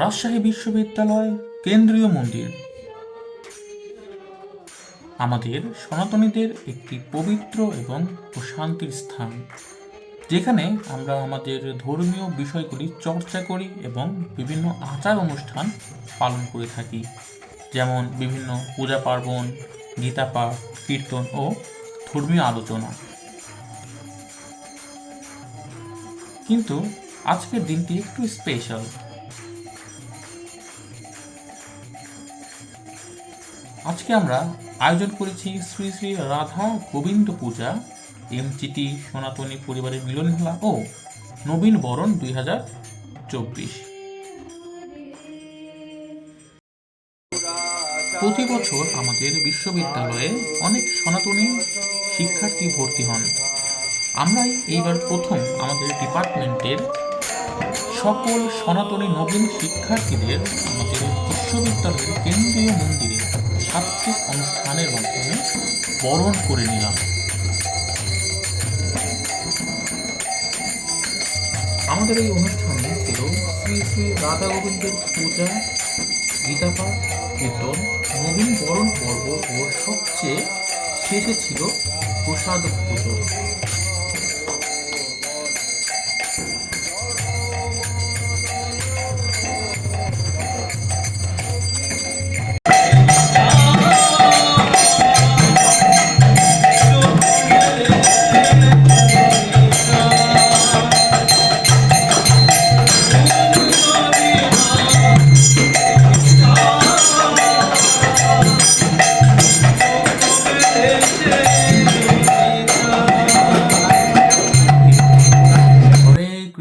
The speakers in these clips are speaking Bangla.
রাজশাহী বিশ্ববিদ্যালয় কেন্দ্রীয় মন্দির। আমাদের সনাতনীদের একটি পবিত্র এবং শান্তির স্থান, যেখানে আমরা আমাদের ধর্মীয় বিষয়গুলি চর্চা করি এবং বিভিন্ন আচার অনুষ্ঠান পালন করে থাকি, যেমন বিভিন্ন পূজা পার্বণ, গীতা পাঠ, কীর্তন ও ধর্মীয় আলোচনা। কিন্তু আজকের দিনটি একটু স্পেশাল আজকে আমরা আয়োজন করেছি শ্রী শ্রী রাধা গোবিন্দ পূজা এমজিটি সনাতনী পরিবারের মিলনমেলা ও নবীন বরণ দুই হাজার চব্বিশ। প্রতি বছর আমাদের বিশ্ববিদ্যালয়ে অনেক সনাতনী শিক্ষার্থী ভর্তি হন। আমরাই এইবার প্রথম আমাদের ডিপার্টমেন্টের সকল সনাতনী নবীন শিক্ষার্থীদের আমাদের বিশ্ববিদ্যালয়ের কেন্দ্রীয় মন্দিরে সাত্বিক অনুষ্ঠানের মাধ্যমে বরণ করে নিলাম। আমাদের এই অনুষ্ঠানে ছিল শ্রী শ্রী রাধা গোবিন্দের পূজা গীতাপাঠ কীর্তন, নবীন বরণ পর্ব ও সবচেয়ে শেষে ছিল প্রসাদ পুজো।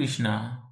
Krishna